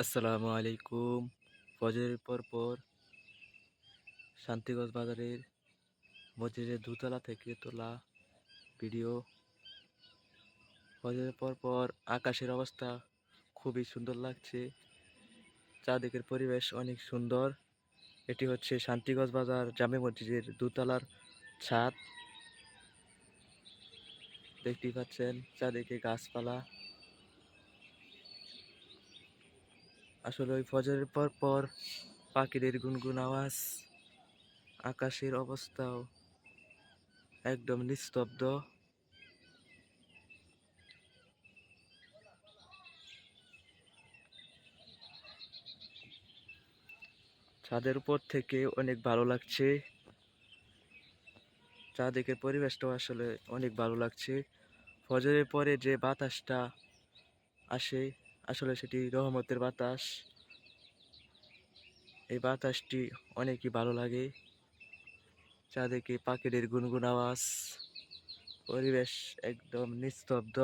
আসসালামু আলাইকুম। ফজরের পর পর শান্তিগঞ্জ বাজারের মসজিদের দুতলা থেকে তোলা ভিডিও। ফজরের পর পর আকাশের অবস্থা খুবই সুন্দর লাগছে। চারদিকের পরিবেশ অনেক সুন্দর। এটি হচ্ছে শান্তিগঞ্জ বাজার জামে মসজিদের দুতলার ছাদ। দেখতেই পাচ্ছেন চারদিকে গাছপালা। আসলে ওই ফজরের পর পর পাখিদের গুনগুন আওয়াজ, আকাশের অবস্থাও একদম নিস্তব্ধ। ছাদের উপর থেকে অনেক ভালো লাগছে। চারদিকের পরিবেশটাও আসলে অনেক ভালো লাগছে। ফজরের পরে যে বাতাসটা আসে আসলে সেটি রহমতের বাতাস। এই বাতাসটি অনেকই ভালো লাগে। চাঁদেকে পাখিদের গুনগুন আওয়াজ। পরিবেশ একদম নিস্তব্ধ।